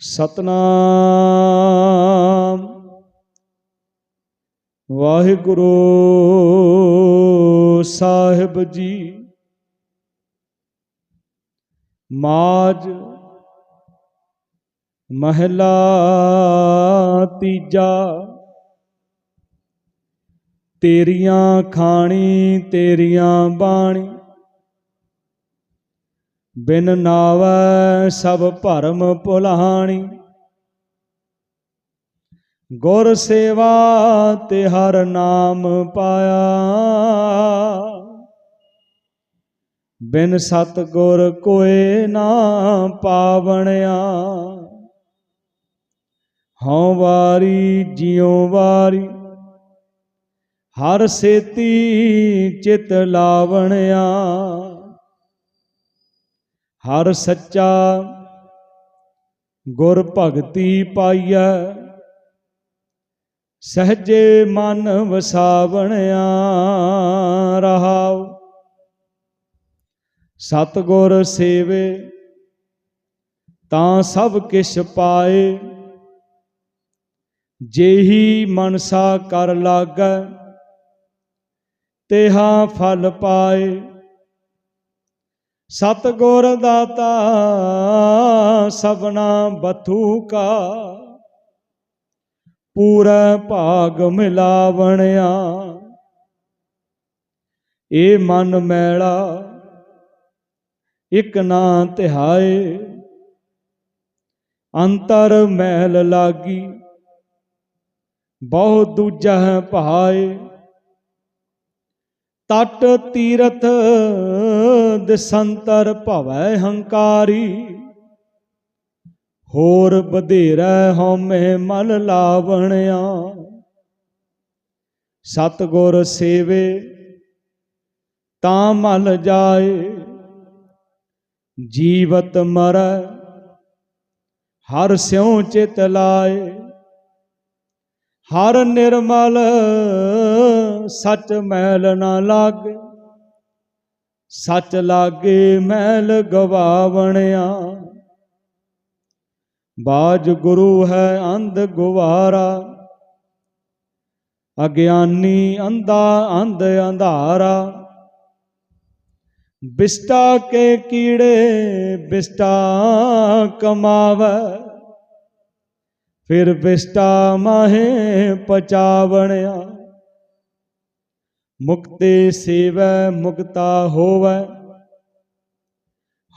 ਸਤਨਾਮ। ਵਾਹਿਗੁਰੂ ਸਾਹਿਬ ਜੀ ਮਾਜ ਮਹਿਲਾ ਤੀਜਾ ਤੇਰੀਆਂ ਖਾਣੀ ਤੇਰੀਆਂ ਬਾਣੀ। ਬਿਨ ਨਾਵੈ ਸਭ ਭਰਮ ਭੁਲਾਣੀ। ਗੁਰ ਸੇਵਾ ਤੇ ਹਰ ਨਾਮ ਪਾਇਆ। ਬਿਨ ਸਤ ਗੁਰ ਕੋਏ ਨਾ ਪਾਵਣਿਆ। ਹਉ ਵਾਰੀ ਜਿਉ ਵਾਰੀ। ਹਰ ਸੇਤੀ ਚਿਤ ਲਾਵਣਿਆ। ਹਰ ਸੱਚਾ ਗੁਰ ਭਗਤੀ ਪਾਈਐ। ਸਹਜੇ ਮਨ ਵਸਾਵਣਿਆ ਰਹਾਉ। ਸਤਗੁਰ ਸੇਵੇ, ਤਾਂ ਸਭ ਕਿਛ ਪਾਏ। ਜੇਹੀ ਮਨਸਾ ਕਰ ਲਾਗੈ, ਤੇਹਾ ਫਲ ਪਾਏ। ਸਤਗੁਰ ਦਾਤਾ ਸਭਨਾ ਬਥੂ ਕਾ ਪੂਰਾ ਭਾਗ ਮਿਲਾਵਣਿਆ। ਏ ਮਨ ਮੈਲਾ, ਇਕ ਨਾ ਤਿਹਾਏ, ਅੰਤਰ ਮਹਿਲ ਲਾਗੀ, ਬਹੁ ਦੂਜਾ ਭਾਏ ਤਟ ਤੀਰਥ ਦਿਸੰਤਰ ਭਵੈ ਹੰਕਾਰੀ। ਹੋਰ ਬਧੇਰਾ ਹਉਮੈ ਮਲ ਲਾਵਣਿਆ। ਸਤਗੁਰ ਸੇਵੇ, ਤਾਂ ਮਲ ਜਾਏ। ਜੀਵਤ ਮਰੈ, ਹਰ ਸਿਉ ਚਿਤ ਲਾਏ। ਹਰ ਨਿਰਮਲ ਸੱਚ ਮੈਲ ਨਾ ਲਾਗੇ, ਸੱਚ ਲਾਗੇ ਮੈਲ ਗਵਾਵਣਿਆ। ਬਾਜ ਗੁਰੂ ਹੈ ਅੰਧ ਗੁਵਾਰਾ, ਅਗਿਆਨੀ ਅੰਧਾ ਅੰਧ ਅੰਧਾਰਾ। ਬਿਸਟਾ ਕੇ ਕੀੜੇ ਬਿਸਟਾ ਕਮਾਵੇ, ਫਿਰ ਬਿਸਟਾ ਮਾਹੇ ਪਚਾਵਣਿਆ। ਮੁਕਤੇ ਸੇਵੈ, ਮੁਕਤਾ ਹੋਵੈ।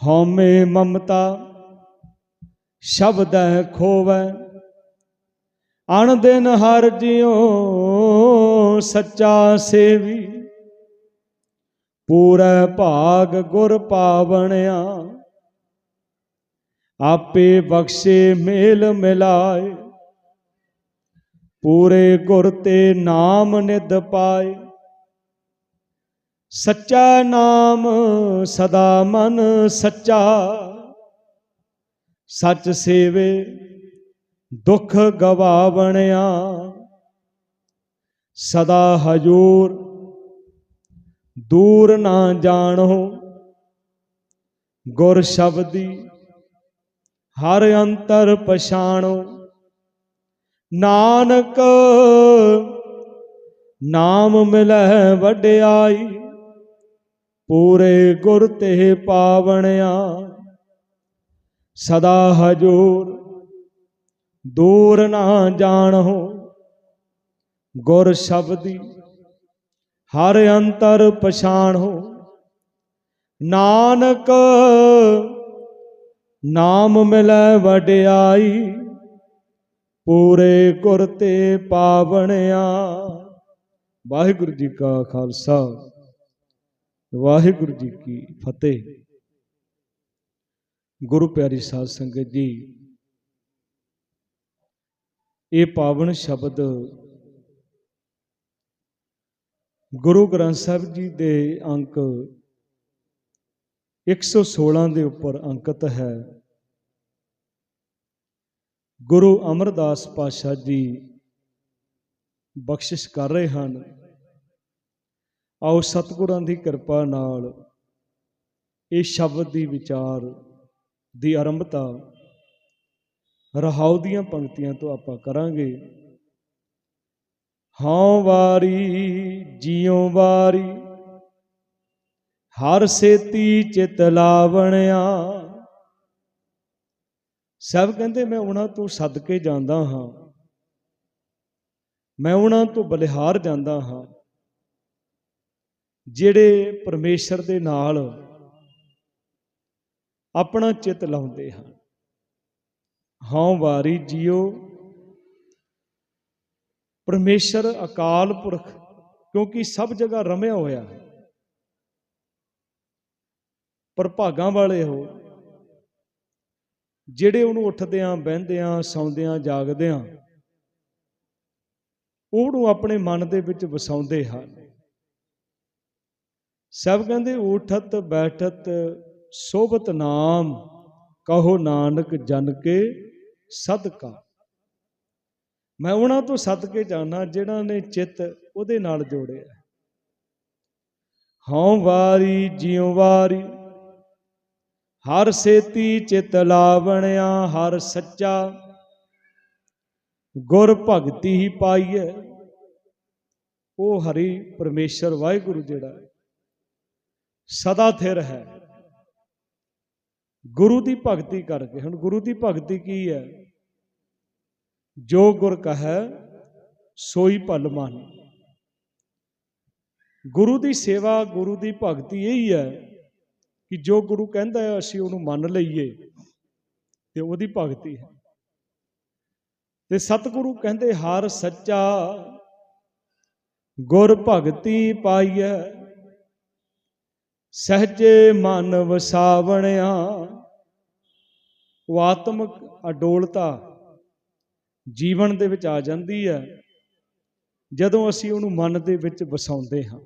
ਹਉਮੈ ਮਮਤਾ, ਸ਼ਬਦ ਖੋਵੈ। ਅਣ ਦਿਨ ਹਰ ਜਿਉ ਸੱਚਾ ਸੇਵੀ। ਪੂਰਾ ਭਾਗ ਗੁਰ ਪਾਵਣਿਆ। ਆਪੇ ਬਖਸ਼ੇ ਮੇਲ ਮਿਲਾਏ। ਪੂਰੇ ਗੁਰ ਤੇ ਨਾਮ ਨਿਦ ਪਾਏ। ਸੱਚਾ ਨਾਮ ਸਦਾ ਮਨ ਸੱਚਾ। ਸੱਚ ਸੇਵੇ, ਦੁੱਖ ਗਵਾਵਣਿਆ। ਸਦਾ ਹਜੂਰ, ਦੂਰ ਨਾ ਜਾਣੋ। ਗੁਰ ਸ਼ਬਦੀ, ਹਰ ਅੰਤਰ ਪਛਾਣੋ। ਨਾਨਕ, ਨਾਮ ਮਿਲੈ ਵਡਿਆਈ। ਪੂਰੇ ਗੁਰ ਤੇ ਪਾਵਣਿਆ ਸਦਾ ਹਜੂਰ, ਦੂਰ ਨਾ ਜਾਣੋ ਗੁਰ ਸ਼ਬਦੀ ਹਰ ਅੰਤਰ ਪਛਾਣੋ ਨਾਨਕ, ਨਾਮ ਮਿਲੈ ਵਡਿਆਈ। ਪੂਰੇ ਗੁਰ ਤੇ ਪਾਵਣਿਆ ਵਾਹਿਗੁਰੂ ਜੀ ਕਾ ਖਾਲਸਾ। ਵਾਹਿਗੁਰੂ ਜੀ ਕੀ ਫਤਿਹ। ਗੁਰੂ ਪਿਆਰੀ ਸਾਧ ਸੰਗਤ ਜੀ, ਇਹ ਪਾਵਨ ਸ਼ਬਦ ਗੁਰੂ ਗ੍ਰੰਥ ਸਾਹਿਬ ਜੀ ਦੇ ਅੰਕ 116 ਦੇ ਉੱਪਰ ਅੰਕਿਤ ਹੈ। ਗੁਰੂ ਅਮਰਦਾਸ ਪਾਸ਼ਾ ਜੀ ਬਖਸ਼ਿਸ਼ ਕਰ ਰਹੇ ਹਨ। ਆਓ ਸਤਿਗੁਰਾਂ ਦੀ ਕਿਰਪਾ ਨਾਲ ਇਹ ਸ਼ਬਦ ਦੀ ਵਿਚਾਰ ਦੀ ਆਰੰਭਤਾ ਰਹਾਉ ਦੀਆਂ ਪੰਕਤੀਆਂ ਤੋਂ ਆਪਾਂ ਕਰਾਂਗੇ। ਹਾਂ ਵਾਰੀ, ਜਿਉ ਵਾਰੀ, ਹਰ ਸੇਤੀ ਚਿਤ ਲਾਵਣਿਆ। ਸਭ ਕਹਿੰਦੇ ਮੈਂ ਉਹਨਾਂ ਤੋਂ ਸਦਕੇ ਜਾਂਦਾ ਹਾਂ, ਮੈਂ ਉਹਨਾਂ ਤੋਂ ਬਲਿਹਾਰ ਜਾਂਦਾ ਹਾਂ। ਜਿਹੜੇ ਪਰਮੇਸ਼ਰ ਦੇ ਨਾਲ ਆਪਣਾ ਚਿੱਤ ਲਾਉਂਦੇ ਹਨ। ਹਉ ਵਾਰੀ ਜਿਉ ਪਰਮੇਸ਼ਰ ਅਕਾਲ ਪੁਰਖ, ਕਿਉਂਕਿ ਸਭ ਜਗ੍ਹਾ ਰਮਿਆ ਹੋਇਆ ਹੈ। ਪਰ ਭਾਗਾਂ ਵਾਲੇ ਹੋ, ਜਿਹੜੇ ਉਹਨੂੰ ਉੱਠਦਿਆਂ, ਬਹਿੰਦਿਆਂ, ਸੌਂਦਿਆਂ, ਜਾਗਦਿਆਂ, ਉਹਨੂੰ ਆਪਣੇ ਮਨ ਦੇ ਵਿੱਚ ਵਸਾਉਂਦੇ ਹਨ। ਸਭ ਕਹਿੰਦੇ ਉਠਤ ਬੈਠਤ ਸੋਭਤ ਨਾਮ, ਕਹੋ ਨਾਨਕ ਜਨ ਕੇ ਸਦਕਾ। ਮੈਂ ਉਹਨਾਂ ਤੋਂ ਸਦਕੇ ਜਾਣਾ ਜਿਹੜਾ ਨੇ ਚਿੱਤ ਉਹਦੇ ਨਾਲ ਜੋੜਿਆ। ਹਉ ਵਾਰੀ ਜਿਉ ਵਾਰੀ, ਹਰ ਸੇਤੀ ਚਿਤ ਲਾਵਣਿਆ ਹਰ ਸੱਚਾ। ਗੁਰ ਭਗਤੀ ਹੀ ਪਾਈਐ, ਉਹ ਹਰੀ ਪਰਮੇਸ਼ਰ ਵਾਹਿਗੁਰੂ ਜਿਹੜਾ ਹੈ। ਸਦਾ ਥਿਰ ਹੈ। ਗੁਰੂ ਦੀ ਭਗਤੀ ਕਰਕੇ। ਹੁਣ ਗੁਰੂ ਦੀ ਭਗਤੀ ਕੀ ਹੈ? ਜੋ ਗੁਰ ਕਹੈ, ਸੋਈ ਭਲ ਮਨ। ਗੁਰੂ ਦੀ ਸੇਵਾ, ਗੁਰੂ ਦੀ ਭਗਤੀ ਇਹੀ ਹੈ ਕਿ ਜੋ ਗੁਰੂ ਕਹਿੰਦਾ ਹੈ, ਅਸੀਂ ਉਹਨੂੰ ਮੰਨ ਲਈਏ ਤੇ ਉਹਦੀ ਭਗਤੀ ਹੈ। ਤੇ ਸਤਿਗੁਰੂ ਕਹਿੰਦੇ, ਹਰ ਸੱਚਾ, ਗੁਰ ਭਗਤੀ ਪਾਈਐ। ਸਹਜੇ ਮਨ ਵਸਾਵਣਿਆ ਉਹ ਆਤਮਿਕ ਅਡੋਲਤਾ ਜੀਵਨ ਦੇ ਵਿੱਚ ਆ ਜਾਂਦੀ ਹੈ, ਜਦੋਂ ਅਸੀਂ ਉਹਨੂੰ ਮਨ ਦੇ ਵਿੱਚ ਵਸਾਉਂਦੇ ਹਾਂ।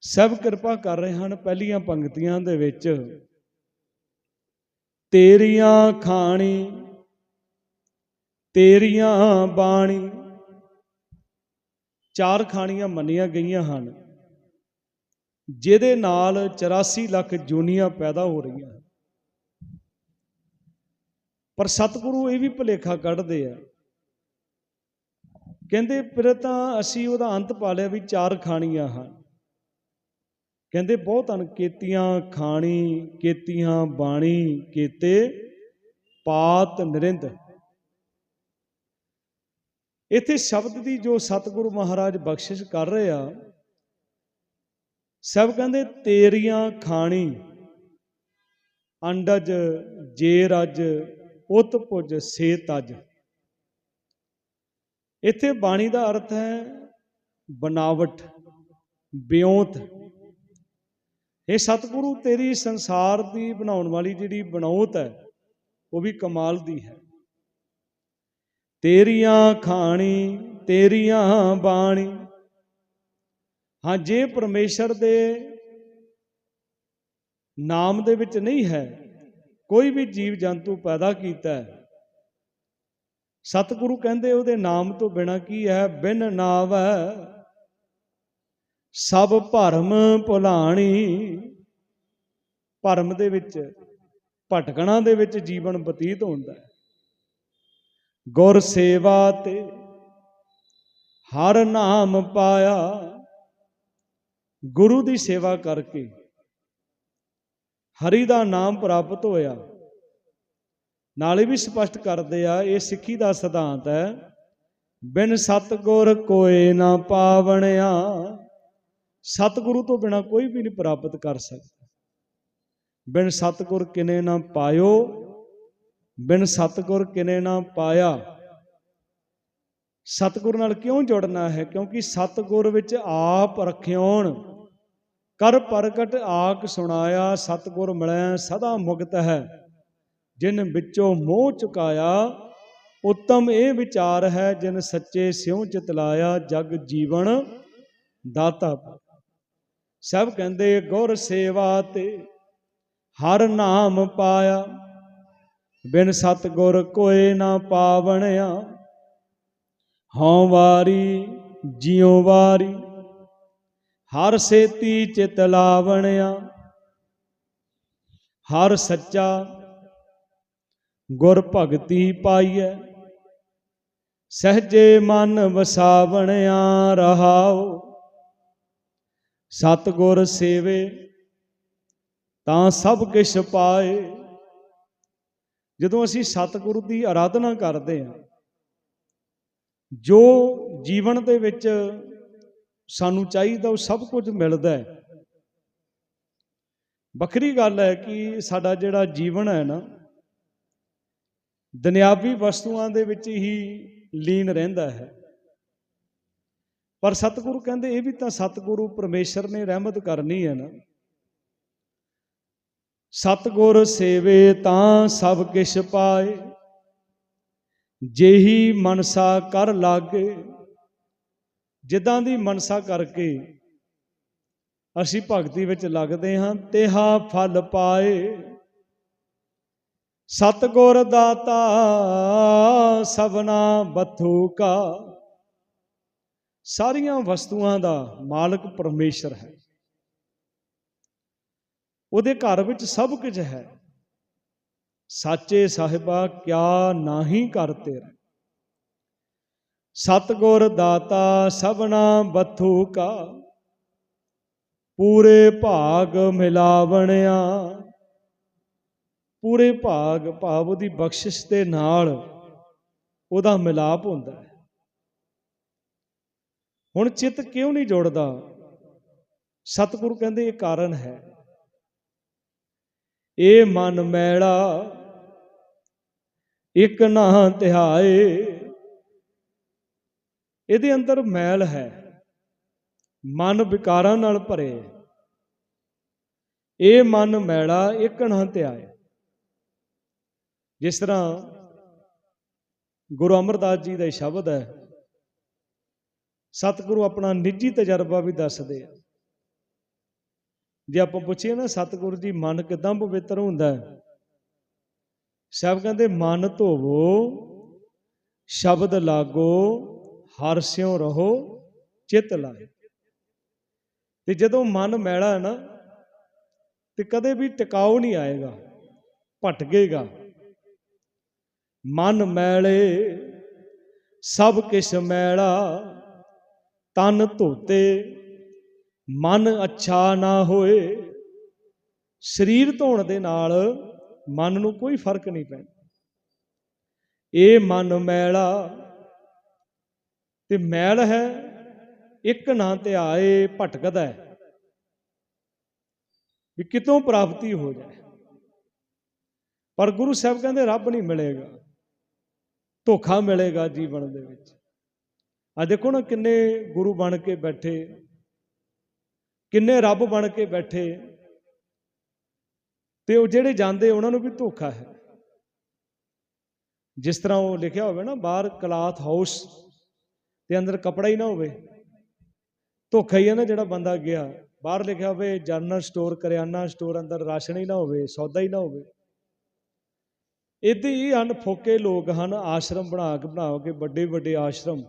ਸਭ ਕਿਰਪਾ ਕਰ ਰਹੇ ਹਨ ਪਹਿਲੀਆਂ ਪੰਕਤੀਆਂ ਦੇ ਵਿੱਚ, ਤੇਰੀਆਂ ਖਾਣੀ, ਤੇਰੀਆਂ ਬਾਣੀ। ਚਾਰ ਖਾਣੀਆਂ ਮੰਨੀਆਂ ਗਈਆਂ ਹਨ, ਜਿਹਦੇ ਨਾਲ 84 ਲੱਖ ਜੂਨੀਆਂ ਪੈਦਾ ਹੋ ਰਹੀਆਂ ਹਨ। ਪਰ ਸਤਿਗੁਰੂ ਇਹ ਵੀ ਭੁਲੇਖਾ ਕੱਢਦੇ ਆ। ਕਹਿੰਦੇ, ਫਿਰ ਤਾਂ ਅਸੀਂ ਉਹਦਾ ਅੰਤ ਪਾ ਲਿਆ ਵੀ ਚਾਰ ਖਾਣੀਆਂ ਹਨ। ਕਹਿੰਦੇ, ਬਹੁਤ ਹਨ। ਕੇਤੀਆਂ, ਖਾਣੀ, ਕੇਤੀਆਂ, ਬਾਣੀ, ਕੇਤੇ, ਪਾਤ, ਨਰਿੰਦ। ਇੱਥੇ ਸ਼ਬਦ ਦੀ ਜੋ ਸਤਿਗੁਰੂ ਮਹਾਰਾਜ ਬਖਸ਼ਿਸ਼ ਕਰ ਰਹੇ ਆ, ਸਭ ਕਹਿੰਦੇ ਤੇਰੀਆਂ ਖਾਣੀ, ਅੰਡਜ ਜੇ ਰਜ, ਉਤ ਪੁਜ ਸੇ ਤਜ। ਇੱਥੇ ਬਾਣੀ ਦਾ ਅਰਥ ਹੈ ਬਨਾਵਟ, ਬਿਉਂਤ। ਇਹ ਸਤਿਗੁਰੂ ਤੇਰੀ ਸੰਸਾਰ ਦੀ ਬਣਾਉਣ ਵਾਲੀ ਜਿਹੜੀ ਬਣਾਉਤ ਹੈ, ਉਹ ਵੀ ਕਮਾਲ ਦੀ ਹੈ। ਤੇਰੀਆਂ ਖਾਣੀ, ਤੇਰੀਆਂ ਬਾਣੀ। ਹਾਂ, ਜੇ ਪਰਮੇਸ਼ਰ ਦੇ ਨਾਮ ਦੇ ਵਿੱਚ ਨਹੀਂ ਹੈ, ਕੋਈ ਵੀ ਜੀਵ ਜੰਤੂ ਪੈਦਾ ਕੀਤਾ ਹੈ, ਸਤਿਗੁਰੂ ਕਹਿੰਦੇ ਉਹਦੇ ਨਾਮ ਤੋਂ ਬਿਨਾ ਕੀ ਹੈ? ਬਿਨ ਨਾਵ। ਸਭ ਭਰਮ ਭੁਲਾਣੀ। ਭਰਮ ਦੇ ਵਿੱਚ, ਭਟਕਣਾ ਦੇ ਵਿੱਚ ਜੀਵਨ ਬਤੀਤ ਹੁੰਦਾ ਹੈ। ਗੁਰ ਸੇਵਾ ਤੇ ਹਰ ਨਾਮ ਪਾਇਆ। ਗੁਰੂ ਦੀ ਸੇਵਾ ਕਰਕੇ ਹਰੀ ਦਾ ਨਾਮ ਪ੍ਰਾਪਤ ਹੋਇਆ। ਨਾਲੇ ਵੀ ਸਪਸ਼ਟ ਕਰਦੇ ਆ, ਇਹ ਸਿੱਖੀ ਦਾ ਸਿਧਾਂਤ ਹੈ, ਬਿਨ ਸਤਗੁਰ ਕੋਏ ਨਾ ਪਾਵਣਿਆ। ਸਤਿਗੁਰੂ ਤੋਂ ਬਿਨਾ ਕੋਈ ਵੀ ਨਹੀਂ ਪ੍ਰਾਪਤ ਕਰ ਸਕਦਾ। ਬਿਨ ਸਤਿਗੁਰ ਕਿਨੇ ਨਾ ਪਾਇਓ ਬਿਨ ਸਤਿਗੁਰ ਕਿਨੇ ਨਾ ਪਾਇਆ। ਸਤਿਗੁਰ ਨਾਲ ਕਿਉਂ ਜੁੜਨਾ ਹੈ? ਕਿਉਂਕਿ ਸਤਿਗੁਰ ਵਿੱਚ ਆਪ ਰਖਿਓਣ। ਕਰ ਪ੍ਰਗਟ ਆਕ ਸੁਣਾਇਆ, ਸਤਿਗੁਰ ਮਿਲੈ ਸਦਾ ਮੁਕਤ ਹੈ। ਜਿਨ ਵਿੱਚੋਂ ਮੋਹ ਚੁਕਾਇਆ, ਉੱਤਮ ਇਹ ਵਿਚਾਰ ਹੈ, ਜਿਨ ਸੱਚੇ ਸਿਉ ਚਿਤਲਾਇਆ ਜਗ ਜੀਵਨ ਦਾਤਾ। ਸਭ ਕਹਿੰਦੇ ਗੁਰ ਸੇਵਾ ਤੇ ਹਰ ਨਾਮ ਪਾਇਆ। ਬਿਨ ਸਤ ਗੁਰ ਕੋਏ ਨਾ ਪਾਵਣਿਆ। ਹਉ ਵਾਰੀ, ਜਿਉ ਵਾਰੀ, ਹਰ ਸੇਤੀ ਚਿਤ ਲਾਵਣਿਆ। ਹਰ ਸੱਚਾ ਗੁਰ ਭਗਤੀ ਪਾਈਐ। ਸਹਜੇ ਮਨ ਵਸਾਵਣਿਆ ਰਹਾਓ ਸਤ ਗੁਰ ਸੇਵੇ, ਤਾਂ ਸਭ ਕਿਛ ਪਾਏ। ਜਦੋਂ ਅਸੀਂ ਸਤਿਗੁਰੂ ਦੀ ਆਰਾਧਨਾ ਕਰਦੇ ਹਾਂ, ਜੋ ਜੀਵਨ ਦੇ ਵਿੱਚ ਸਾਨੂੰ ਚਾਹੀਦਾ ਉਹ ਸਭ ਕੁਝ ਮਿਲਦਾ ਹੈ। ਵੱਖਰੀ ਗੱਲ ਹੈ ਕਿ ਸਾਡਾ ਜਿਹੜਾ ਜੀਵਨ ਹੈ ਨਾ, ਦੁਨਿਆਵੀ ਵਸਤੂਆਂ ਦੇ ਵਿੱਚ ਹੀ ਲੀਨ ਰਹਿੰਦਾ ਹੈ। ਪਰ ਸਤਿਗੁਰੂ ਕਹਿੰਦੇ ਇਹ ਵੀ ਤਾਂ ਸਤਿਗੁਰੂ ਪਰਮੇਸ਼ਰ ਨੇ ਰਹਿਮਤ ਕਰਨੀ ਹੈ ਨਾ। ਸਤਿਗੁਰ ਸੇਵੇ ਤਾਂ ਸਭ ਕਿਛ ਪਾਏ। ਜਿਹੀ ਮਨਸਾ ਕਰ ਲਾਗੇ, ਜਿੱਦਾਂ ਦੀ ਮਨਸਾ ਕਰਕੇ ਅਸੀਂ ਭਗਤੀ ਵਿੱਚ ਲੱਗਦੇ ਹਾਂ, ਤੇਹਾ ਫਲ ਪਾਏ। ਸਤਗੁਰ ਦਾਤਾ ਸਭਨਾ ਬਥੂ ਕਾ ਸਾਰੀਆਂ ਵਸਤੂਆਂ ਦਾ ਮਾਲਕ ਪਰਮੇਸ਼ਰ ਹੈ। ਉਹਦੇ ਘਰ ਵਿੱਚ ਸਭ ਕੁਝ ਹੈ। ਸਾਚੇ ਸਾਹਿਬਾ, ਕਿਆ ਨਾਹੀ ਕਰ ਤੇਰਾ। ਸਤਗੁਰ ਦਾਤਾ ਸਭਨਾ ਬਥੂ ਕਾ। ਪੂਰੇ ਭਾਗ ਮਿਲਾਵਣਿਆ। ਪੂਰੇ ਭਾਗ ਭਾਵ ਉਹਦੀ ਬਖਸ਼ਿਸ਼ ਦੇ ਨਾਲ ਉਹਦਾ ਮਿਲਾਪ ਹੁੰਦਾ ਹੈ। ਹੁਣ ਚਿੱਤ ਕਿਉਂ ਨਹੀਂ ਜੁੜਦਾ? ਸਤਿਗੁਰੂ ਕਹਿੰਦੇ ਇਹ ਕਾਰਨ ਹੈ। ਇਹ ਮਨ ਮੈਲਾ, ਇੱਕ ਨਾ ਧਿਆਏ ਇਹਦੇ ਅੰਦਰ ਮੈਲ ਹੈ। ਮਨ ਵਿਕਾਰਾਂ ਨਾਲ ਭਰੇ। ਇਹ ਮਨ ਮੈਲਾ, ਇੱਕ ਨਾ ਧਿਆਏ ਜਿਸ ਤਰ੍ਹਾਂ ਗੁਰੂ ਅਮਰਦਾਸ ਜੀ ਦਾ ਸ਼ਬਦ ਹੈ, ਸਤਿਗੁਰੂ ਆਪਣਾ ਨਿੱਜੀ ਤਜਰਬਾ ਵੀ ਦੱਸਦੇ ਆ। ਜੇ ਆਪਾਂ ਪੁੱਛੀਏ ਨਾ, ਸਤਿਗੁਰੂ ਜੀ ਮਨ ਕਿਦਾਂ ਪਵਿੱਤਰ ਹੁੰਦਾ ਹੈ? ਸਭ ਕਹਿੰਦੇ, ਮਨ ਧੋਵੋ, ਸ਼ਬਦ ਲਾਗੋ, ਹਰ ਸਿਉ ਰਹੋ, ਚਿਤ ਲਾਏ ਤੇ ਜਦੋਂ ਮਨ ਮੈਲਾ ਹੈ ਨਾ, ਤੇ ਕਦੇ ਵੀ ਟਿਕਾਉ ਨਹੀਂ ਆਏਗਾ ਭਟਕੇਗਾ ਮਨ ਮੈਲੇ, ਸਭ ਕਿਛ ਮੈਲਾ, ਤਨ ਧੋਤੇ ਮਨ ਅੱਛਾ ਨਾ ਹੋਏ, ਸਰੀਰ ਧੋਣ ਦੇ ਨਾਲ ਮਨ ਨੂੰ ਕੋਈ ਫ਼ਰਕ ਨਹੀਂ ਪੈਂਦਾ। ਇਹ ਮਨ ਮੈਲਾ, ਤੇ ਮੈਲ ਹੈ, ਇੱਕ ਨਾ ਆਏ ਭਟਕਦਾ ਹੈ, ਵੀ ਕਿਤੋਂ ਪ੍ਰਾਪਤੀ ਹੋ ਜਾਏ। ਪਰ ਗੁਰੂ ਸਾਹਿਬ ਕਹਿੰਦੇ, ਰੱਬ ਨਹੀਂ ਮਿਲੇਗਾ, ਧੋਖਾ ਮਿਲੇਗਾ ਜੀਵਨ ਦੇ ਵਿੱਚ। ਆ ਦੇਖੋ ਨਾ ਕਿੰਨੇ ਗੁਰੂ ਬਣ ਕੇ ਬੈਠੇ। ਕਿੰਨੇ ਰੱਬ ਬਣ ਕੇ ਬੈਠੇ ਤੇ ਉਹ ਜਿਹੜੇ ਜਾਂਦੇ, ਉਹਨਾਂ ਨੂੰ ਵੀ ਧੋਖਾ ਹੈ। ਜਿਸ ਤਰ੍ਹਾਂ ਉਹ ਲਿਖਿਆ ਹੋਵੇ ਨਾ, ਬਾਹਰ ਕਲਾਥ ਹਾਊਸ ਤੇ ਅੰਦਰ ਕਪੜਾ ਹੀ ਨਾ ਹੋਵੇ, ਧੋਖਾ ਹੀ ਹੈ ਨਾ ਜਿਹੜਾ ਬੰਦਾ ਗਿਆ। ਬਾਹਰ ਲਿਖਿਆ ਹੋਵੇ ਜਨਰਲ ਸਟੋਰ ਕਰਿਆਨਾ ਸਟੋਰ ਅੰਦਰ ਰਾਸ਼ਨ ਹੀ ਨਾ ਹੋਵੇ, ਸੌਦਾ ਹੀ ਨਾ ਹੋਵੇ। ਇਦਾਂ ਹੀ ਅਣਫੋਕੇ ਲੋਕ ਹਨ, ਆਸ਼ਰਮ ਬਣਾ ਕੇ ਬਣਾ ਕੇ ਵੱਡੇ ਵੱਡੇ ਆਸ਼ਰਮ।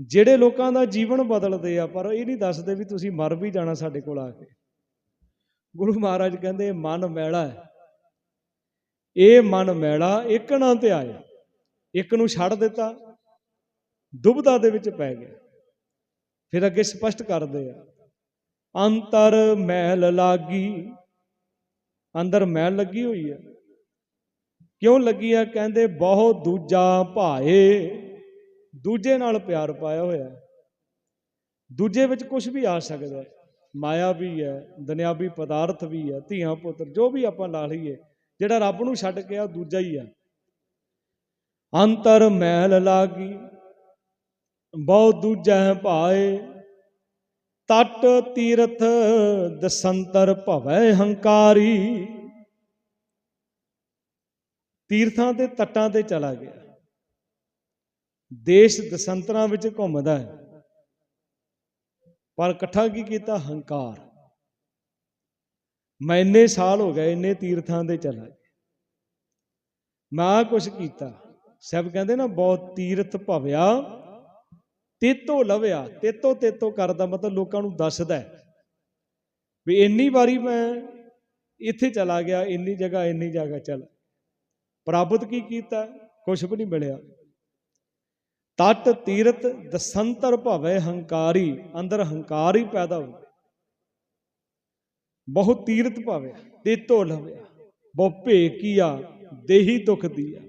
ਜਿਹੜੇ ਲੋਕਾਂ ਦਾ ਜੀਵਨ ਬਦਲਦੇ ਆ, ਪਰ ਇਹ ਨਹੀਂ ਦੱਸਦੇ ਵੀ ਤੁਸੀਂ ਮਰ ਵੀ ਜਾਣਾ ਸਾਡੇ ਕੋਲ ਆ ਕੇ। ਗੁਰੂ ਮਹਾਰਾਜ ਕਹਿੰਦੇ, ਮਨ ਮੈਲਾ ਹੈ। ਇਹ ਮਨ ਮੈਲਾ ਇੱਕ ਨਾ ਤੇ ਆਇਆ। ਇੱਕ ਨੂੰ ਛੱਡ ਦਿੱਤਾ। ਦੁਬਦਾ ਦੇ ਵਿੱਚ ਪੈ ਗਿਆ। ਫਿਰ ਅੱਗੇ ਸਪਸ਼ਟ ਕਰਦੇ ਆ, ਅੰਤਰ ਮਹਿਲ ਲਾਗੀ। ਅੰਦਰ ਮਹਿਲ ਲੱਗੀ ਹੋਈ ਹੈ ਕਿਉਂ ਲੱਗੀ ਆ? ਕਹਿੰਦੇ, ਬਹੁਤ ਦੂਜਾ ਭਾਏ। ਦੂਜੇ ਨਾਲ ਪਿਆਰ ਪਾਇਆ ਹੋਇਆ ਹੈ। ਦੂਜੇ ਵਿੱਚ ਕੁਝ ਵੀ ਆ ਸਕਦਾ ਹੈ। ਮਾਇਆ ਵੀ ਹੈ, ਦੁਨਿਆਵੀ ਪਦਾਰਥ ਵੀ ਹੈ, ਧੀਆਂ ਪੁੱਤਰ ਜੋ ਵੀ ਆਪਾਂ ਲਾ ਲਈਏ, ਜਿਹੜਾ ਰੱਬ ਨੂੰ ਛੱਡ ਕੇ ਆ, ਦੂਜਾ ਹੀ ਆ। ਅੰਤਰ ਮੈਲ ਲਾਗੀ, ਬਹੁਤ ਦੂਜਾ ਹੈ ਭਾਏ, ਤਟ ਤੀਰਥ ਦਸੰਤਰ ਭਵੈ ਹੰਕਾਰੀ। ਤੀਰਥਾਂ ਤੇ ਤੱਟਾਂ ਤੇ ਚਲਾ ਗਿਆ। ਦੇਸ਼ ਦਸੰਤਰਾਂ ਵਿੱਚ ਘੁੰਮਦਾ ਹੈ। ਪਰ ਇਕੱਠਾ ਕੀ ਕੀਤਾ? ਹੰਕਾਰ। ਮੈਂ ਇੰਨੇ ਸਾਲ ਹੋ ਗਏ, ਇੰਨੇ ਤੀਰਥਾਂ ਦੇ ਚਲਾ। ਮੈਂ ਕੁਛ ਕੀਤਾ। ਸਭ ਕਹਿੰਦੇ ਨਾ, ਬਹੁਤ ਤੀਰਥ ਭਵਿਆ, ਤੇਤੋ ਲਵਿਆ। ਤੇਤੋ ਤੇਤੋ ਕਰਦਾ, ਮਤਲਬ ਲੋਕਾਂ ਨੂੰ ਦੱਸਦਾ ਹੈ ਵੀ ਇੰਨੀ ਵਾਰੀ ਮੈਂ ਇੱਥੇ ਚਲਾ ਗਿਆ, ਇੰਨੀ ਜਗ੍ਹਾ ਇੰਨੀ ਜਗ੍ਹਾ ਚਲ। ਪ੍ਰਾਪਤ ਕੀ ਕੀਤਾ? ਕੁਝ ਵੀ ਨਹੀਂ ਮਿਲਿਆ। ਤਟ ਤੀਰਤ ਦਸੰਤਰ ਭਵੇ ਹੰਕਾਰੀ, ਅੰਦਰ ਹੰਕਾਰ ਹੀ ਪੈਦਾ ਹੋ ਗਿਆ ਤੀਰਤ ਭਾਵਿਆ ਤੇ ਧੋ ਲਵਿਆ ਬਹੁ ਭੇ ਕੀਆ, ਦੇਹੀ ਦੁਖ ਦੀਆ।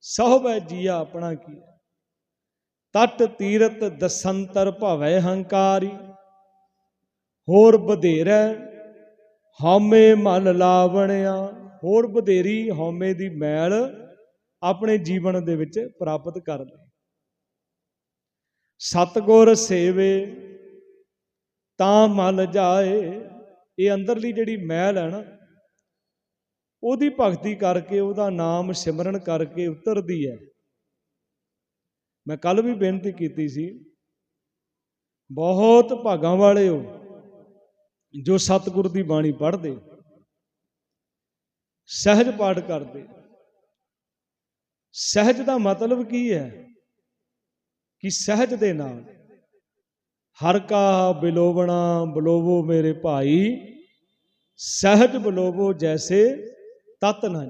ਸਹੁ ਜੀਆ ਆਪਣਾ ਕੀਆ। ਤਟ ਤੀਰਤ ਦਸੰਤਰ ਭਵੇ ਹੰਕਾਰੀ। ਹੋਰ ਵਧੇਰੇ ਹਉਮੈ ਮਨ ਲਾਵਣਿਆ। ਹੋਰ ਵਧੇਰੀ ਹਉਮੈ ਦੀ ਮੈਲ ਆਪਣੇ ਜੀਵਨ ਦੇ ਵਿੱਚ ਪ੍ਰਾਪਤ ਕਰ ਲਈ ਸਤਗੁਰ ਸੇਵੇ ਤਾਂ ਮਲ ਜਾਏ। ਇਹ ਅੰਦਰਲੀ ਜਿਹੜੀ ਮਹਿਲ ਹੈ ਨਾ, ਉਹਦੀ ਭਗਤੀ ਕਰਕੇ, ਉਹਦਾ ਨਾਮ ਸਿਮਰਨ ਕਰਕੇ ਉਤਰਦੀ ਹੈ। ਮੈਂ ਕੱਲ ਵੀ ਬੇਨਤੀ ਕੀਤੀ ਸੀ, ਬਹੁਤ ਭਾਗਾਂ ਵਾਲੇ ਹੋ, ਜੋ ਸਤਿਗੁਰ ਦੀ ਬਾਣੀ ਪੜ੍ਹਦੇ, ਸਹਿਜ ਪਾਠ ਕਰਦੇ। ਸਹਿਜ ਦਾ ਮਤਲਬ ਕੀ ਹੈ? ਕਿ ਸਹਿਜ ਦੇ ਨਾਲ ਹਰ ਕਾ ਬਿਲੋਵਣਾ ਬਲੋਵੋ ਮੇਰੇ ਭਾਈ, ਸਹਿਜ ਬਲੋਵੋ ਜੈਸੇ ਤਤ ਨਾ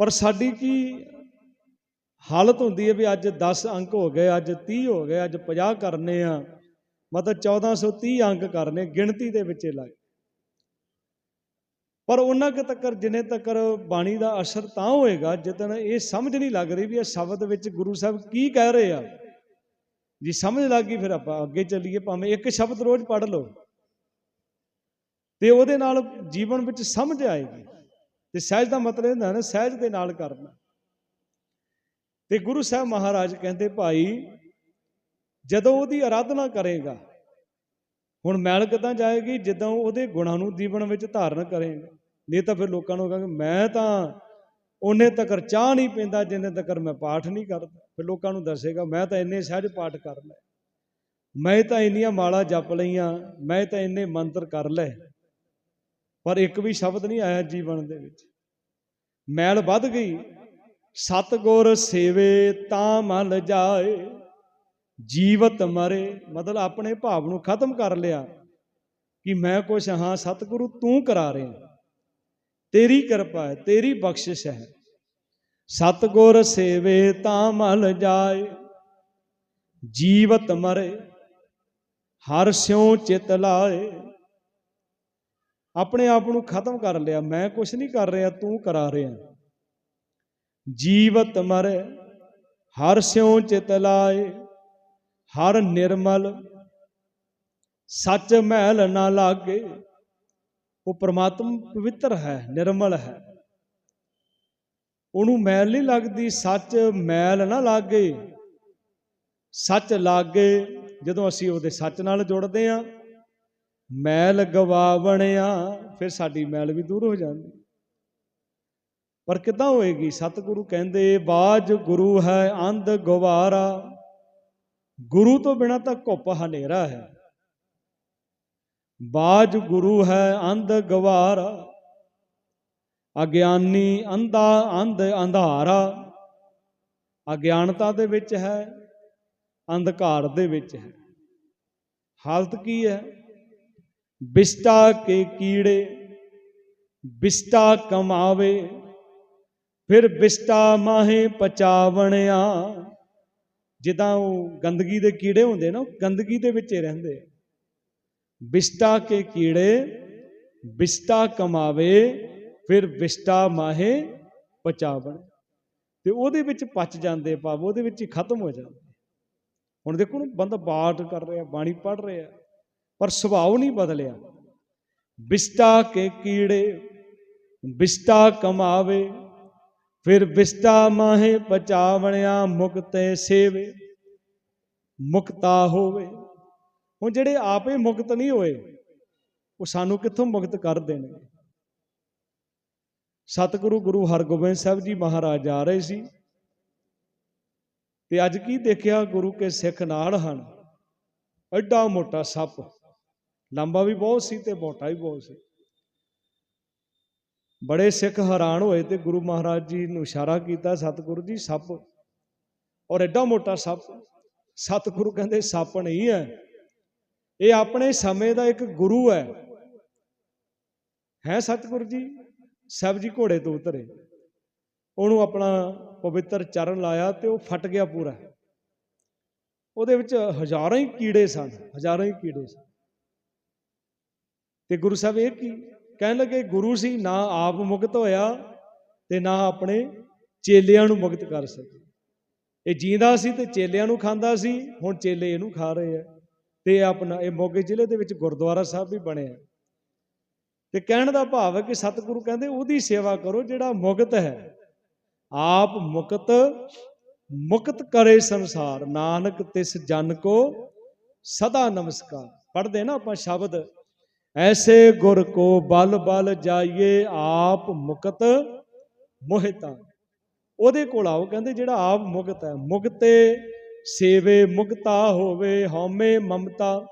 ਪਰ ਸਾਡੀ ਕੀ ਹਾਲਤ ਹੁੰਦੀ ਹੈ ਵੀ ਅੱਜ 10 ਅੰਕ ਹੋ ਗਏ, ਅੱਜ 30 ਹੋ ਗਏ, ਅੱਜ 50 ਕਰਨੇ ਆ, ਮਤਲਬ 1430 ਅੰਕ ਕਰਨੇ ਗਿਣਤੀ ਦੇ ਵਿੱਚ ਲੱਗ ਪਰ ਉਹਨਾਂ ਕੁ ਤੱਕਰ, ਜਿੰਨੇ ਤੱਕਰ ਬਾਣੀ ਦਾ ਅਸਰ ਤਾਂ ਹੋਏਗਾ ਜਦੋਂ ਇਹ ਸਮਝ ਨਹੀਂ ਲੱਗ ਰਹੀ ਵੀ ਇਹ ਸ਼ਬਦ ਵਿੱਚ ਗੁਰੂ ਸਾਹਿਬ ਕੀ ਕਹਿ ਰਹੇ ਆ। ਜੀ ਸਮਝ ਲੱਗ ਗਈ, ਫਿਰ ਆਪਾਂ ਅੱਗੇ ਚੱਲੀਏ, ਭਾਵੇਂ ਇੱਕ ਸ਼ਬਦ ਰੋਜ਼ ਪੜ੍ਹ ਲਓ। ਤੇ ਉਹਦੇ ਨਾਲ ਜੀਵਨ ਵਿੱਚ ਸਮਝ ਆਏਗੀ। ਤੇ ਸਹਿਜ ਦਾ ਮਤਲਬ ਇਹ ਹੁੰਦਾ ਨਾ, ਸਹਿਜ ਦੇ ਨਾਲ ਕਰਨਾ। ਤੇ ਗੁਰੂ ਸਾਹਿਬ ਮਹਾਰਾਜ ਕਹਿੰਦੇ, ਭਾਈ, ਜਦੋਂ ਉਹਦੀ ਆਰਾਧਨਾ ਕਰੇਗਾ, ਹੁਣ ਮੈਲ ਕਿਦਾਂ ਜਾਏਗੀ? ਜਦੋਂ ਉਹਦੇ ਗੁਣਾਂ ਨੂੰ ਜੀਵਨ ਵਿੱਚ ਧਾਰਨ ਕਰੇਗਾ। ਨਹੀਂ ਤਾਂ ਫਿਰ ਲੋਕਾਂ ਨੂੰ ਕਹਾਂਗੇ, ਮੈਂ ਤਾਂ ਉਹਨੇ ਤੱਕਰ ਚਾਹ ਨਹੀਂ ਪੀਂਦਾ ਜਿੰਨੇ ਤੱਕਰ ਮੈਂ ਪਾਠ ਨਹੀਂ ਕਰਦਾ। ਫਿਰ ਲੋਕਾਂ ਨੂੰ ਦੱਸੇਗਾ, ਮੈਂ ਤਾਂ ਇੰਨੇ ਸਹਿਜ ਪਾਠ ਕਰ ਲਏ। ਮੈਂ ਤਾਂ ਇੰਨੀਆਂ ਮਾਲਾ ਜਪ ਲਈਆਂ, ਮੈਂ ਤਾਂ ਇੰਨੇ ਮੰਤਰ ਕਰ ਲਏ। ਪਰ ਇੱਕ ਵੀ ਸ਼ਬਦ ਨਹੀਂ ਆਇਆ ਜੀਵਨ ਦੇ ਵਿੱਚ। ਮੈਲ ਵੱਧ ਗਈ, ਸਤਗੁਰ ਸੇਵੇ ਤਾਂ ਮਲ ਜਾਏ, ਜੀਵਤ ਮਰੇ। ਮਤਲਬ ਆਪਣੇ ਭਾਵ ਨੂੰ ਖਤਮ ਕਰ ਲਿਆ ਕਿ ਮੈਂ ਕੁਛ ਹਾਂ, ਸਤਿਗੁਰੂ ਤੂੰ ਕਰਾ ਰਿਹਾ। ਤੇਰੀ ਕਿਰਪਾ ਹੈ, ਤੇਰੀ ਬਖਸ਼ਿਸ਼ ਹੈ। ਸਤਗੁਰ ਸੇਵੇ ਤਾਂ ਮਲ ਜਾਏ, ਜੀਵਤ ਮਰੇ, ਹਰ ਸਿਉ ਚਿਤ ਲਾਏ। ਆਪਣੇ ਆਪ ਨੂੰ ਖਤਮ ਕਰ ਲਿਆ, ਮੈਂ ਕੁਛ ਨਹੀਂ ਕਰ ਰਿਹਾ, ਤੂੰ ਕਰਾ ਰਿਹਾ। ਜੀਵਤ ਮਰੇ, ਹਰ ਸਿਉ ਚਿਤ ਲਾਏ, ਹਰ ਨਿਰਮਲ, ਸੱਚ ਮਹਿਲ ਨਾ ਲਾਗੇ। ਉਹ ਪ੍ਰਮਾਤਮ ਪਵਿੱਤਰ ਹੈ, ਨਿਰਮਲ ਹੈ। ਉਹਨੂੰ ਮੈਲ ਨਹੀਂ ਲੱਗਦੀ, ਸੱਚ ਮੈਲ ਨਾ ਲਾਗੇ। ਸੱਚ ਲਾਗੇ, ਜਦੋਂ ਅਸੀਂ ਉਹਦੇ ਸੱਚ ਨਾਲ ਜੁੜਦੇ ਆ ਮੈਲ ਗਵਾਵਣਿਆ, ਫਿਰ ਸਾਡੀ ਮੈਲ ਵੀ ਦੂਰ ਹੋ ਜਾਂਦੀ। ਪਰ ਕਿਦਾਂ ਹੋਏਗੀ? ਸਤਿਗੁਰੂ ਕਹਿੰਦੇ, ਬਾਜ ਗੁਰੂ ਹੈ, ਅੰਧ ਗਵਾਰਾ। ਗੁਰੂ ਤੋਂ ਬਿਨਾ ਤਾਂ ਘੁੱਪ ਹਨੇਰਾ ਹੈ। ਬਾਜ ਗੁਰੂ ਹੈ ਅੰਧ ਗਵਾਰਾ, ਅਗਿਆਨੀ ਅੰਧਾ ਅੰਧ ਅੰਧਾਰਾ। ਅਗਿਆਨਤਾ ਦੇ ਵਿੱਚ ਹੈ, ਅੰਧਕਾਰ ਦੇ ਵਿੱਚ ਹੈ। ਹਾਲਤ ਕੀ ਹੈ? ਬਿਸਟਾ ਕੇ ਕੀੜੇ, ਬਿਸਟਾ ਕਮਾਵੇ, ਫਿਰ ਬਿਸਟਾ ਮਾਹੇ ਪਚਾਵਣਿਆ। ਜਿੱਦਾਂ ਉਹ ਗੰਦਗੀ ਦੇ ਕੀੜੇ ਹੁੰਦੇ ਨਾ, ਉਹ ਗੰਦਗੀ ਦੇ ਵਿੱਚ ਹੀ ਰਹਿੰਦੇ ਬਿਸਟਾ ਕੇ ਕੀੜੇ, ਬਿਸਟਾ ਕਮਾਵੇ, ਫਿਰ ਵਿਸਟਾ ਮਾਹੇ ਪਚਾਵਣ। ਤੇ ਉਹਦੇ ਵਿੱਚ ਪਚ ਜਾਂਦੇ ਭਾਵ, ਉਹਦੇ ਵਿੱਚ ਹੀ ਖਤਮ ਹੋ ਜਾਂਦੇ। ਹੁਣ ਦੇਖੋ ਨਾ, ਬੰਦਾ ਬਾਟ ਕਰ ਰਿਹਾ, ਬਾਣੀ ਪੜ ਰਿਹਾ, ਪਰ ਸੁਭਾਅ ਨਹੀਂ ਬਦਲਿਆ। ਬਿਸਟਾ ਕੇ ਕੀੜੇ, ਬਿਸਟਾ ਕਮਾਵੇ, ਫਿਰ ਵਿਸਟਾ ਮਾਹੇ ਪਚਾਵਣਿਆ ਮੁਕਤੇ ਸੇਵੇ। ਮੁਕਤਾ ਹੋਵੇ। ਹੁਣ ਜਿਹੜੇ ਆਪੇ ਮੁਕਤ ਨਹੀਂ ਹੋਏ, ਉਹ ਸਾਨੂੰ ਕਿੱਥੋਂ ਮੁਕਤ ਕਰ ਦੇਣਗੇ? ਸਤਿਗੁਰੂ ਗੁਰੂ ਹਰਗੋਬਿੰਦ ਸਾਹਿਬ ਜੀ ਮਹਾਰਾਜ ਆ ਰਹੇ ਸੀ ਤੇ ਅੱਜ ਕੀ ਦੇਖਿਆ ਗੁਰੂ ਕੇ ਸਿੱਖ ਨਾਲ ਹਨ? ਐਡਾ ਮੋਟਾ ਸੱਪ। ਲੰਬਾ ਵੀ ਬਹੁਤ ਸੀ ਤੇ ਮੋਟਾ ਵੀ ਬਹੁਤ ਸੀ। ਬੜੇ ਸਿੱਖ ਹੈਰਾਨ ਹੋਏ ਤੇ ਗੁਰੂ ਮਹਾਰਾਜ ਜੀ ਨੂੰ ਇਸ਼ਾਰਾ ਕੀਤਾ, ਸਤਿਗੁਰੂ ਜੀ, ਸੱਪ। ਔਰ ਐਡਾ ਮੋਟਾ ਸੱਪ। ਸਤਿਗੁਰੂ ਕਹਿੰਦੇ, ਸੱਪ ਨਹੀਂ ਹੈ। ਇਹ ਆਪਣੇ ਸਮੇਂ ਦਾ ਇੱਕ ਗੁਰੂ ਹੈ। ਹੈ ਸਤਿਗੁਰੂ ਜੀ? ਸਾਹਿਬ ਜੀ ਘੋੜੇ ਤੋਂ ਉਤਰੇ। ਉਹਨੂੰ ਆਪਣਾ ਪਵਿੱਤਰ ਚਰਨ ਲਾਇਆ ਤੇ ਉਹ ਫਟ ਗਿਆ ਪੂਰਾ। ਉਹਦੇ ਵਿੱਚ ਹਜ਼ਾਰਾਂ ਹੀ ਕੀੜੇ ਸਨ, ਹਜ਼ਾਰਾਂ ਹੀ ਕੀੜੇ ਸਨ। ਤੇ ਗੁਰੂ ਸਾਹਿਬ ਇਹ ਕੀ? ਕਹਿਣ ਲੱਗੇ, ਗੁਰੂ ਸੀ, ਨਾ ਆਪ ਮੁਕਤ ਹੋਇਆ ਤੇ ਨਾ ਆਪਣੇ ਚੇਲਿਆਂ ਨੂੰ ਮੁਕਤ ਕਰ ਸਕੇ ਇਹ ਜੀਂਦਾ ਸੀ ਤੇ ਚੇਲਿਆਂ ਨੂੰ ਖਾਂਦਾ ਸੀ, ਹੁਣ ਚੇਲੇ ਇਹਨੂੰ ਖਾ ਰਹੇ ਆ। ਤੇ ਆਪਣਾ, ਇਹ ਮੋਗੇ ਜ਼ਿਲ੍ਹੇ ਦੇ ਵਿੱਚ ਗੁਰਦੁਆਰਾ ਸਾਹਿਬ ਵੀ ਬਣਿਆ ਤੇ ਕਹਿਣ ਦਾ ਭਾਵ ਹੈ ਕਿ ਸਤਿਗੁਰੂ ਕਹਿੰਦੇ, ਉਹਦੀ ਸੇਵਾ ਕਰੋ ਜਿਹੜਾ ਮੁਕਤ ਹੈ। ਆਪ ਮੁਕਤ ਮੁਕਤ ਕਰੇ ਸੰਸਾਰ। ਨਾਨਕ ਤਿਸ ਜਨ ਕੋ ਸਦਾ ਨਮਸਕਾਰ। ਪੜਦੇ ਨਾ ਆਪਾਂ ਸ਼ਬਦ, ਐਸੇ ਗੁਰ ਕੋ ਬਲ ਬਲ ਜਾਈਏ, ਆਪ ਮੁਕਤ ਮੋਹਿਤਾ। ਉਹਦੇ ਕੋਲ ਆਓ, ਕਹਿੰਦੇ ਜਿਹੜਾ ਆਪ ਮੁਕਤ ਹੈ, ਮੁਕਤੇ ਸੇਵੇ ਮੁਕਤਾ ਹੋਵੇ, ਹਉਮੈ ਮਮਤਾ।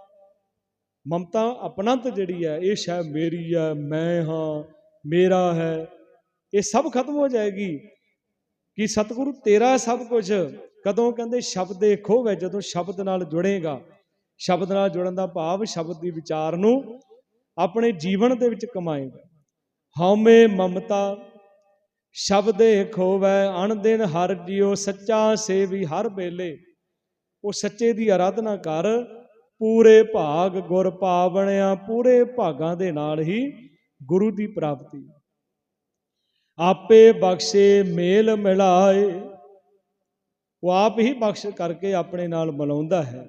ਮਮਤਾ ਅਪਣਤ ਜਿਹੜੀ ਹੈ, ਇਹ ਸ਼ਾਇਦ ਮੇਰੀ ਹੈ, ਮੈਂ ਹਾਂ, ਮੇਰਾ ਹੈ। ਇਹ ਸਭ ਖਤਮ ਹੋ ਜਾਏਗੀ। ਕਿ ਸਤਿਗੁਰੂ ਤੇਰਾ ਸਭ ਕੁਝ ਕਦੋਂ ਕਹਿੰਦੇ ਸ਼ਬਦ ਦੇ ਖੋਹ ਜਦੋਂ ਸ਼ਬਦ ਨਾਲ ਜੁੜੇਗਾ। ਸ਼ਬਦ ਨਾਲ ਜੁੜਨ ਦਾ ਭਾਵ ਸ਼ਬਦ ਦੀ ਵਿਚਾਰ ਨੂੰ ਆਪਣੇ ਜੀਵਨ ਦੇ ਵਿੱਚ ਕਮਾਏਗਾ। ਹਉਮੈ ਮਮਤਾ, ਸ਼ਬਦੇ ਖੋਵੈ ਅਣ ਦਿਨ ਹਰ ਜਿਉ ਸੱਚਾ ਸੇਵੀ ਹਰ ਵੇਲੇ। ਉਹ ਸੱਚੇ ਦੀ ਆਰਾਧਨਾ ਕਰ, ਪੂਰੇ ਭਾਗ ਗੁਰ ਪਾਵਣਿਆ, ਪੂਰੇ ਭਾਗਾਂ ਦੇ ਨਾਲ ਹੀ ਗੁਰੂ ਦੀ ਪ੍ਰਾਪਤੀ। ਆਪੇ ਬਖਸ਼ੇ, ਮੇਲ ਮਿਲਾਏ। ਉਹ ਆਪ ਹੀ ਬਖਸ਼ ਕਰਕੇ ਆਪਣੇ ਨਾਲ ਮਿਲਾਉਂਦਾ ਹੈ।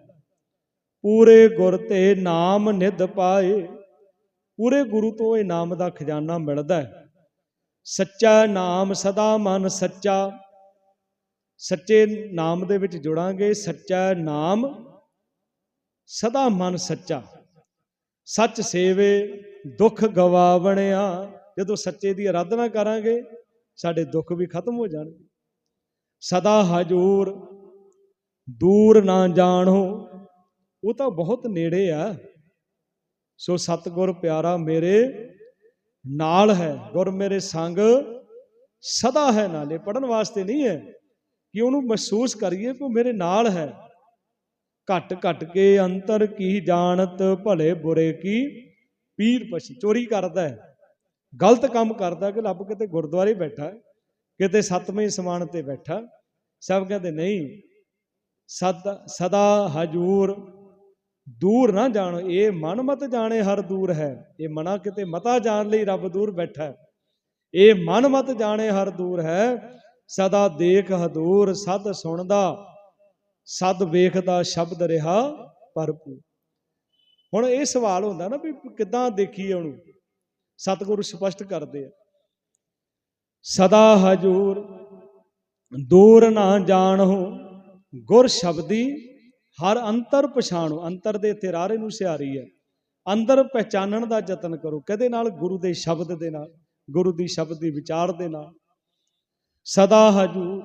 ਪੂਰੇ ਗੁਰ ਤੇ ਨਾਮ ਨਿਧ ਪਾਏ। ਪੂਰੇ ਗੁਰੂ ਤੋਂ ਇਹ ਨਾਮ ਦਾ ਖਜ਼ਾਨਾ ਮਿਲਦਾ ਹੈ। ਸੱਚਾ ਨਾਮ ਸਦਾ ਮਨ ਸੱਚਾ। ਸੱਚੇ ਨਾਮ ਦੇ ਵਿੱਚ ਜੁੜਾਂਗੇ। ਸੱਚਾ ਨਾਮ, ਸਦਾ ਮਨ ਸੱਚਾ। ਸੱਚ ਸੇਵੇ, ਦੁੱਖ ਗਵਾਵਣਿਆ। ਜਦੋਂ ਸੱਚੇ ਦੀ ਆਰਾਧਨਾ ਕਰਾਂਗੇ, ਸਾਡੇ ਦੁੱਖ ਵੀ ਖਤਮ ਹੋ ਜਾਣਗੇ। ਸਦਾ ਹਜੂਰ, ਦੂਰ ਨਾ ਜਾਣੋ। ਉਹ ਤਾਂ ਬਹੁਤ ਨੇੜੇ ਆ। ਸੋ ਸਤਗੁਰ ਪਿਆਰਾ ਮੇਰੇ ਨਾਲ ਹੈ। ਗੁਰ ਮੇਰੇ ਸੰਗ ਸਦਾ ਹੈ ਨਾਲੇ। ਪੜਨ ਵਾਸਤੇ ਨਹੀਂ ਹੈ। ਕਿ ਉਹਨੂੰ ਮਹਿਸੂਸ ਕਰੀਏ ਕਿ ਉਹ ਮੇਰੇ ਨਾਲ ਹੈ। ਘਟ ਘਟ ਕੇ ਅੰਤਰ ਕੀ ਜਾਣਤ ਭਲੇ ਬੁਰੇ ਕੀ ਪੀਰ ਪਛ। ਚੋਰੀ ਕਰਦਾ ਹੈ। ਗਲਤ ਕੰਮ ਕਰਦਾ ਕਿ ਲੱਭ ਕਿਤੇ ਗੁਰਦੁਆਰੇ ਬੈਠਾ ਕਿਤੇ ਸਤਵੇਂ ਸਮਾਨ ਤੇ ਬੈਠਾ ਸਭ ਕਹਿੰਦੇ ਨਹੀਂ ਸਦਾ ਸਦਾ ਹਜੂਰ, ਦੂਰ ਨਾ ਜਾਣ। ਇਹ ਮਨ ਮਤ ਜਾਣੇ ਹਰ ਦੂਰ ਹੈ। ਇਹ ਮਨਾ ਕਿਤੇ ਮਤਾ ਜਾਣ ਲਈ ਰੱਬ ਦੂਰ ਬੈਠਾ ਹੈ। ਇਹ ਮਨ ਮਤ ਜਾਣੇ ਹਰ ਦੂਰ ਹੈ। ਸਦਾ ਦੇਖ ਹਦੂਰ ਸਦ ਸੁਣਦਾ, ਸਦ ਵੇਖਦਾ ਸ਼ਬਦ ਰਿਹਾ ਭਰਪੂ ਹੁਣ ਇਹ ਸਵਾਲ ਹੁੰਦਾ ਨਾ ਵੀ ਕਿੱਦਾਂ ਦੇਖੀਏ ਉਹਨੂੰ? ਸਤਿਗੁਰੂ ਸਪਸ਼ਟ ਕਰਦੇ ਆ। ਸਦਾ ਹਜੂਰ, ਦੂਰ ਨਾ ਜਾਣੋ ਗੁਰ ਸ਼ਬਦੀ ਹਰ ਅੰਤਰ ਪਛਾਣੋ। ਅੰਤਰ ਦੇ ਇੱਥੇ ਰਾਰੇ ਨੂੰ ਸਿਆਰੀ ਹੈ। ਅੰਦਰ ਪਹਿਚਾਨਣ ਦਾ ਯਤਨ ਕਰੋ। ਕਦੇ ਨਾਲ? ਗੁਰੂ ਦੇ ਸ਼ਬਦ ਦੇ ਨਾਲ, ਗੁਰੂ ਦੀ ਸ਼ਬਦ ਦੀ ਵਿਚਾਰ ਦੇ ਨਾਲ। ਸਦਾ ਹਜੂਰ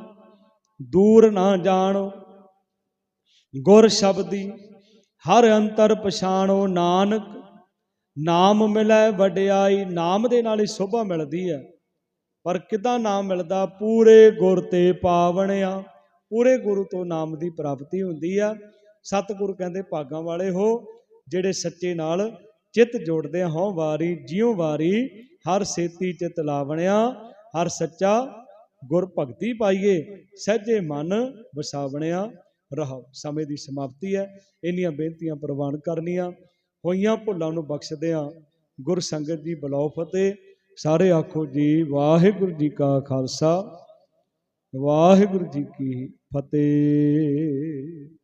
ਦੂਰ ਨਾ ਜਾਣੋ। ਗੁਰ ਸ਼ਬਦੀ, ਹਰ ਅੰਤਰ ਪਛਾਣੋ ਨਾਨਕ। ਨਾਮ ਮਿਲੈ ਵਡਿਆਈ, ਨਾਮ ਦੇ ਨਾਲ ਹੀ ਸੋਭਾ ਮਿਲਦੀ ਹੈ। ਪਰ ਕਿਦਾਂ ਨਾਮ ਮਿਲਦਾ? ਪੂਰੇ ਗੁਰ ਤੇ ਪਾਵਣਿਆ। ਪੂਰੇ ਗੁਰੂ ਤੋਂ ਨਾਮ ਦੀ ਪ੍ਰਾਪਤੀ ਹੁੰਦੀ ਆ। ਸਤਿਗੁਰੂ ਕਹਿੰਦੇ, ਭਾਗਾਂ ਵਾਲੇ ਹੋ, ਜਿਹੜੇ ਸੱਚੇ ਨਾਲ ਚਿੱਤ ਜੋੜਦੇ ਆ ਵਾਰੀ, ਜਿਉ ਵਾਰੀ ਹਰ ਸੇਤੀ ਚਿਤ ਲਾਵਣਿਆ, ਹਰ ਸੱਚਾ ਗੁਰ ਭਗਤੀ ਪਾਈਏ, ਸਹਿਜੇ ਮਨ ਵਸਾਵਣਿਆ ਰਹੋ ਸਮੇਂ ਦੀ ਸਮਾਪਤੀ ਹੈ। ਇੰਨੀਆਂ ਬੇਨਤੀਆਂ ਪ੍ਰਵਾਨ ਕਰਨੀਆਂ। ਹੋਈਆਂ ਭੁੱਲਾਂ ਨੂੰ ਬਖਸ਼ਦਿਆਂ ਗੁਰ ਸੰਗਤ ਜੀ ਬਲਾਉ ਫਤਿਹ। ਸਾਰੇ ਆਖੋ ਜੀ, ਵਾਹਿਗੁਰੂ ਜੀ ਕਾ ਖਾਲਸਾ। ਵਾਹਿਗੁਰੂ ਜੀ ਕੀ ਫਤਿਹ।